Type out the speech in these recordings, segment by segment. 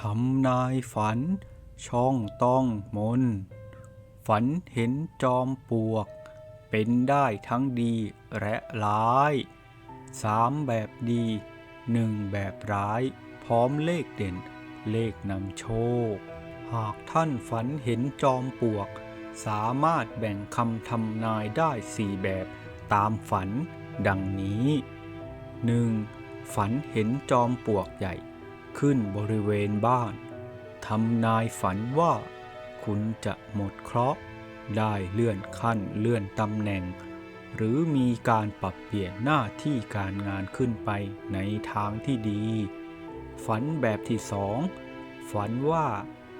ทำนายฝัน ช่องต้องมน ฝันเห็นจอมปลวก เป็นได้ทั้งดีและร้ายสามแบบดีหนึ่งแบบร้าย พร้อมเลขเด่น เลขนำโชค หากท่านฝันเห็นจอมปลวก สามารถแบ่งคำทำนายได้สี่แบบตามฝันดังนี้ 1. ฝันเห็นจอมปลวกใหญ่ ขึ้นบริเวณบ้านทำนายฝันว่าคุณจะหมดเคราะห์ ได้เลื่อนขั้นเลื่อนตำแหน่ง หรือมีการปรับเปลี่ยนหน้าที่การงานขึ้นไปในทางที่ดี ฝันแบบที่สองฝันว่า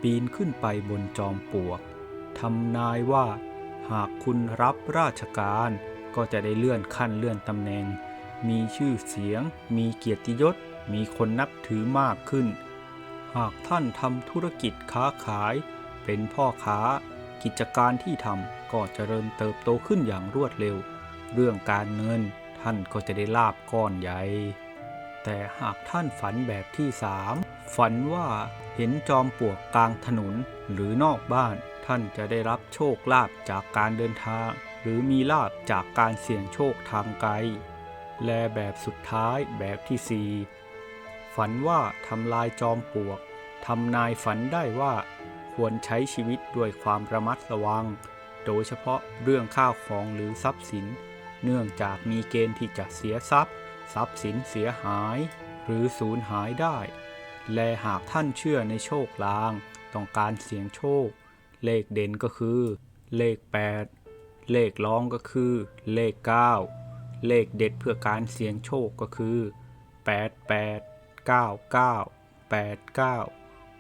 ปีนขึ้นไปบนจอมปลวกทำนายว่า หากคุณรับราชการก็จะได้เลื่อนขั้นเลื่อนตำแหน่ง มีชื่อเสียง มีเกียรติยศ มีคนนับถือมากขึ้น หากท่านทำธุรกิจค้าขาย เป็นพ่อค้า กิจการที่ทำก็จเจริญเติบโตขึ้นอย่างรวดเร็ว เรื่องการเงินท่านก็จะได้ลาบก้อนใหญ่ แต่หากท่านฝันแบบที่สามฝันว่าเห็นจอมปลวกกลางถนนหรือนอกบ้านท่านจะได้รับโชคลาภจากการเดินทาง หรือมีลาภจากการเสี่ยงโชคทางไกล และแบบสุดท้ายแบบที่สี่ ฝันว่าทำลายจอมปลวกทำนายฝันได้ว่าควรใช้ชีวิตด้วยความระมัดระวัง โดยเฉพาะเรื่องข้าวของหรือทรัพย์สิน เนื่องจากมีเกณฑ์ที่จะเสียทรัพย์ ทรัพย์สินเสียหาย หรือสูญหายได้ และหากท่านเชื่อในโชคลาง ต้องการเสี่ยงโชค เลขเด่นก็คือ เลข 8 เลขร้องก็คือ เลข 9 เลขเด็ดเพื่อการเสี่ยงโชคก็คือ 88 99 89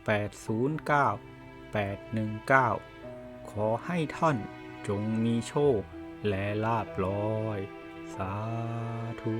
809 819ขอให้ท่านจงมีโชคและลาบลอย สาธุ